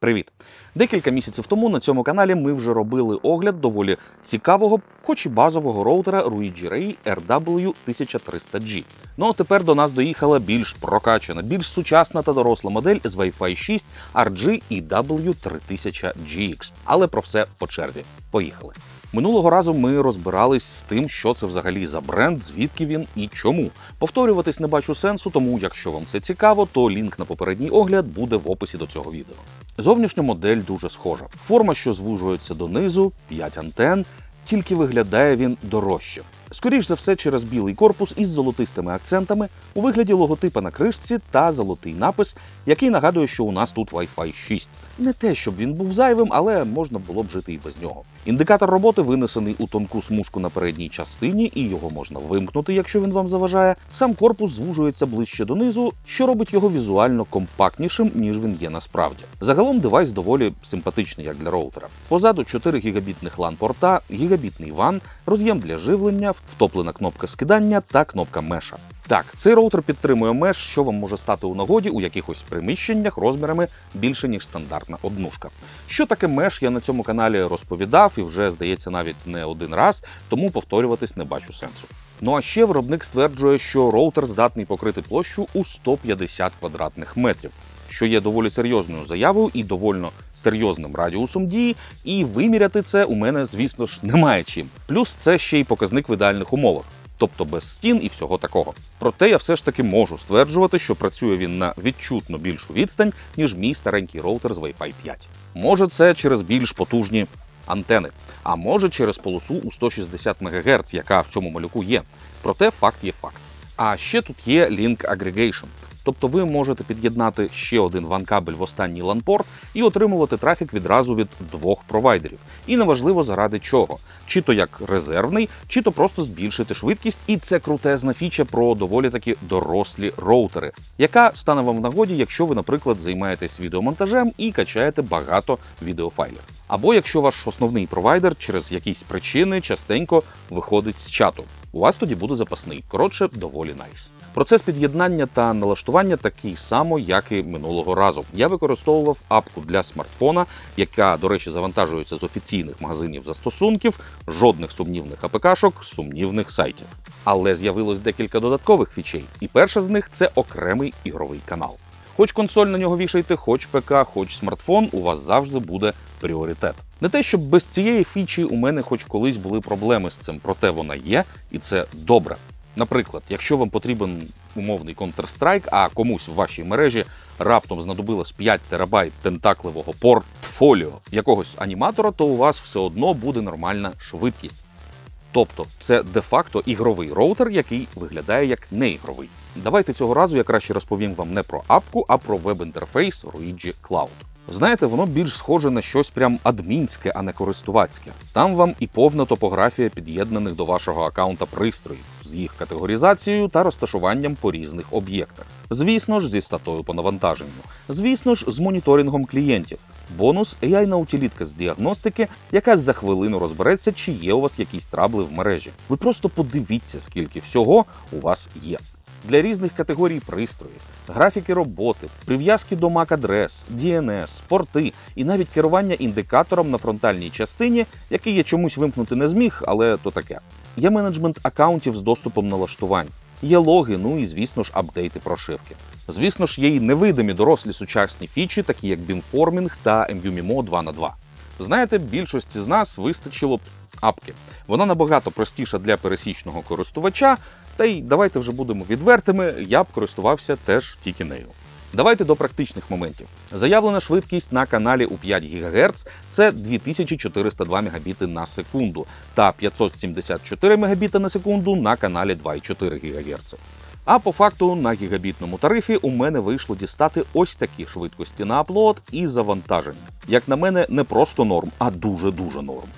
Привіт! Декілька місяців тому на цьому каналі ми вже робили огляд доволі цікавого, хоч і базового роутера Ruigi Ray RW1300G. Ну а тепер до нас доїхала більш прокачана, більш сучасна та доросла модель з Wi-Fi 6 RG EW3000GX. Але про все по черзі. Поїхали. Минулого разу ми розбирались з тим, що це взагалі за бренд, звідки він і чому. Повторюватись не бачу сенсу, тому якщо вам це цікаво, то лінк на попередній огляд буде в описі до цього відео. Зовнішня модель дуже схожа. Форма, що звужується донизу, 5 антен, тільки виглядає він дорожче. Скоріш за все, через білий корпус із золотистими акцентами у вигляді логотипа на кришці та золотий напис, який нагадує, що у нас тут Wi-Fi 6. Не те, щоб він був зайвим, але можна було б жити і без нього. Індикатор роботи винесений у тонку смужку на передній частині, і його можна вимкнути, якщо він вам заважає. Сам корпус звужується ближче донизу, що робить його візуально компактнішим, ніж він є насправді. Загалом девайс доволі симпатичний, як для роутера. Позаду 4 гігабітних LAN порта, гігабітний WAN, роз'єм для живлення, втоплена кнопка скидання та кнопка меша. Так, цей роутер підтримує меш, що вам може стати у нагоді у якихось приміщеннях розмірами більше ніж стандартна однушка. Що таке меш, я на цьому каналі розповідав і вже здається навіть не один раз, тому повторюватись не бачу сенсу. Ну а ще виробник стверджує, що роутер здатний покрити площу у 150 квадратних метрів, що є доволі серйозною заявою і довольно серйозним радіусом дії, і виміряти це у мене, звісно ж, немає чим. Плюс це ще й показник в ідеальних умовах. Тобто без стін і всього такого. Проте я все ж таки можу стверджувати, що працює він на відчутно більшу відстань, ніж мій старенький роутер з Wi-Fi 5. Може, це через більш потужні антени, а може через полосу у 160 МГц, яка в цьому малюку є. Проте факт є факт. А ще тут є Link Aggregation. Тобто ви можете під'єднати ще один ван-кабель в останній LAN-порт і отримувати трафік відразу від двох провайдерів. І неважливо заради чого, чи то як резервний, чи то просто збільшити швидкість. І це крутезна фіча про доволі таки дорослі роутери, яка стане вам в нагоді, якщо ви, наприклад, займаєтесь відеомонтажем і качаєте багато відеофайлів. Або якщо ваш основний провайдер через якісь причини частенько виходить з чату. У вас тоді буде запасний. Коротше, доволі найс. Процес під'єднання та налаштування такий само, як і минулого разу. Я використовував апку для смартфона, яка, до речі, завантажується з офіційних магазинів застосунків, жодних сумнівних АПКшок, сумнівних сайтів. Але з'явилось декілька додаткових фічей, і перша з них це окремий ігровий канал. Хоч консоль на нього вішайте, хоч ПК, хоч смартфон, у вас завжди буде пріоритет. Не те, щоб без цієї фічі у мене хоч колись були проблеми з цим, проте вона є, і це добре. Наприклад, якщо вам потрібен умовний Counter-Strike, а комусь в вашій мережі раптом знадобилось 5 терабайт тентакливого портфоліо якогось аніматора, то у вас все одно буде нормальна швидкість. Тобто це де-факто ігровий роутер, який виглядає як неігровий. Давайте цього разу я краще розповім вам не про апку, а про веб-інтерфейс Ruigi Cloud. Знаєте, воно більш схоже на щось прям адмінське, а не користувацьке. Там вам і повна топографія під'єднаних до вашого аккаунта пристроїв з їх категоризацією та розташуванням по різних об'єктах. Звісно ж, зі статою по навантаженню. Звісно ж, з моніторингом клієнтів. Бонус ai на утилітка з діагностики, яка за хвилину розбереться, чи є у вас якісь трабли в мережі. Ви просто подивіться, скільки всього у вас є. Для різних категорій пристроїв, графіки роботи, прив'язки до MAC-адрес, DNS, порти і навіть керування індикатором на фронтальній частині, який я чомусь вимкнути не зміг, але то таке. Є менеджмент аккаунтів з доступом налаштувань. Є логи, ну і звісно ж апдейти прошивки. Звісно ж, є й невидимі дорослі сучасні фічі, такі як Beamforming та MVMimo 2 на 2 Знаєте, більшості з нас вистачило б апки. Вона набагато простіша для пересічного користувача, та й давайте вже будемо відвертими, я б користувався теж тільки нею. Давайте до практичних моментів. Заявлена швидкість на каналі у 5 ГГц це 2402 Мбіт на секунду та 574 Мбіт на секунду на каналі 2,4 ГГц. А по факту на гігабітному тарифі у мене вийшло дістати ось такі швидкості на аплод і завантаження. Як на мене, не просто норм, а дуже-дуже норм.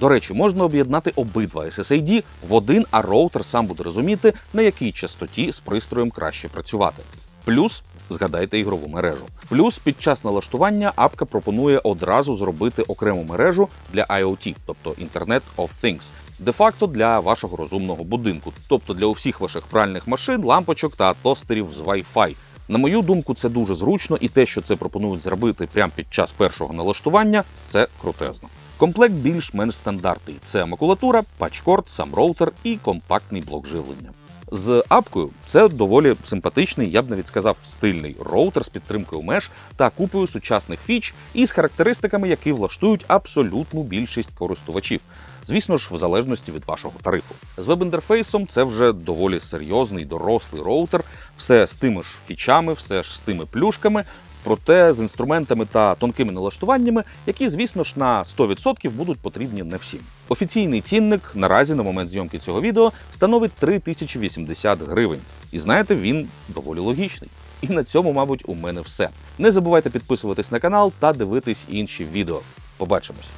До речі, можна об'єднати обидва SSID в один, а роутер сам буде розуміти, на якій частоті з пристроєм краще працювати. Плюс згадайте ігрову мережу. Плюс під час налаштування апка пропонує одразу зробити окрему мережу для IoT, тобто Internet of Things, де-факто для вашого розумного будинку, тобто для усіх ваших пральних машин, лампочок та тостерів з Wi-Fi. На мою думку, це дуже зручно, і те, що це пропонують зробити прямо під час першого налаштування, це крутезно. Комплект більш-менш стандартний: це макулатура, патчкорд, сам роутер і компактний блок живлення. З апкою це доволі симпатичний, я б навіть сказав, стильний роутер з підтримкою меж та купою сучасних фіч і з характеристиками, які влаштують абсолютну більшість користувачів. Звісно ж, в залежності від вашого тарифу. З веб-інтерфейсом це вже доволі серйозний дорослий роутер, все з тими ж фічами, все ж з тими плюшками. Проте з інструментами та тонкими налаштуваннями, які, звісно ж, на 100% будуть потрібні не всім. Офіційний цінник наразі на момент зйомки цього відео становить 3080 гривень. І знаєте, він доволі логічний. І на цьому, мабуть, у мене все. Не забувайте підписуватись на канал та дивитись інші відео. Побачимось!